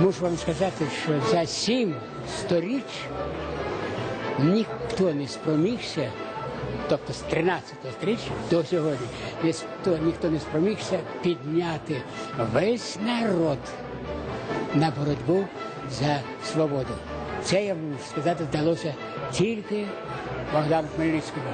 Мушу вам сказати, що за сім сторіч ніхто не спромігся, тобто з 13-го сторіччя до сьогодні, ніхто, ніхто не спромігся підняти весь народ на боротьбу за свободу. Це я можу сказати, вдалося тільки Богдану Хмельницькому.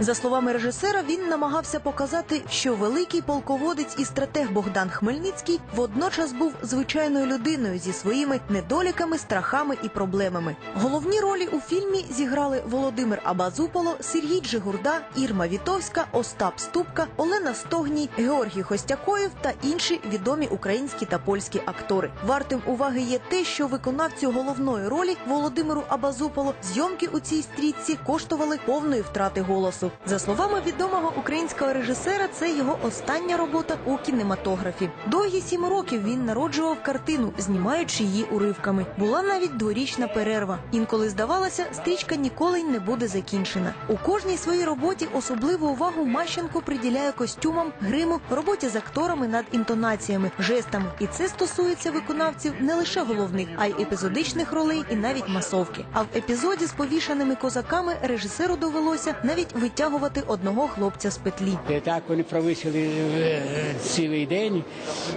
За словами режисера, він намагався показати, що великий полководець і стратег Богдан Хмельницький водночас був звичайною людиною зі своїми недоліками, страхами і проблемами. Головні ролі у фільмі зіграли Володимир Абазуполо, Сергій Джигурда, Ірма Вітовська, Остап Ступка, Олена Стогній, Георгій Хостякоєв та інші відомі українські та польські актори. Вартим уваги є те, що виконавцю головної ролі Володимиру Абазуполо зйомки у цій стрічці коштували повної втрати голосу. За словами відомого українського режисера, це його остання робота у кінематографі. Довгі сім років він народжував картину, знімаючи її уривками. Була навіть дворічна перерва. Інколи здавалося, стрічка ніколи й не буде закінчена. У кожній своїй роботі особливу увагу Мащенко приділяє костюмам, гриму, роботі з акторами над інтонаціями, жестами. І це стосується виконавців не лише головних, а й епізодичних ролей і навіть масовки. А в епізоді з повішаними козаками режисеру довелося навіть витягувати одного хлопця з петлі. І так вони провисили е, цілий день,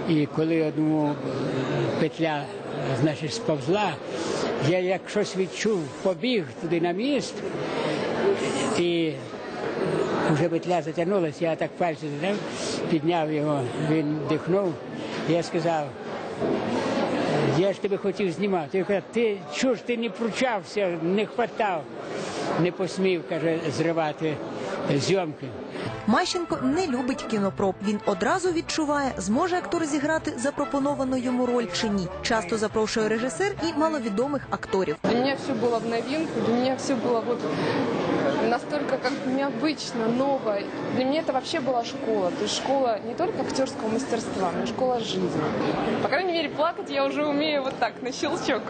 і коли одному е, петля е, значить, сповзла, я як щось відчув, побіг туди на міст, і вже петля затягнулася, я так пальці підняв його, він дихнув, я сказав, я ж тебе хотів знімати. Я кажу, ти чого ж ти не пручався, не хватав, не посмів, каже, зривати зйомки. Мащенко не любить кінопроб. Він одразу відчуває, зможе актор зіграти запропоновану йому роль чи ні. Часто запрошує режисер і маловідомих акторів. Для меня все было в новинку, для меня все было вот настолько как необычно, ново. Для меня это вообще была школа. То есть школа не только актерского мастерства, но и школа жизни. По крайней мере, плакать я уже умею вот так, на щелчок.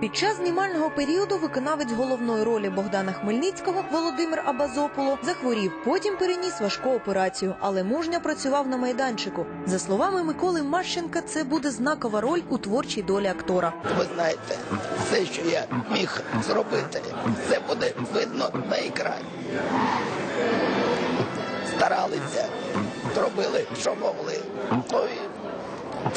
Під час знімального періоду виконавець головної ролі Богдана Хмельницького Володимир Абазополо захворів. Потім переніс важку операцію, але мужньо працював на майданчику. За словами Миколи Мащенка, це буде знакова роль у творчій долі актора. Ви знаєте, все, що я міг зробити, це буде видно на екрані. Старалися, зробили, що могли. Ну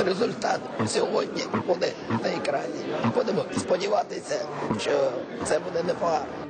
результат сьогодні буде на екрані. Будемо сподіватися, що це буде непогано.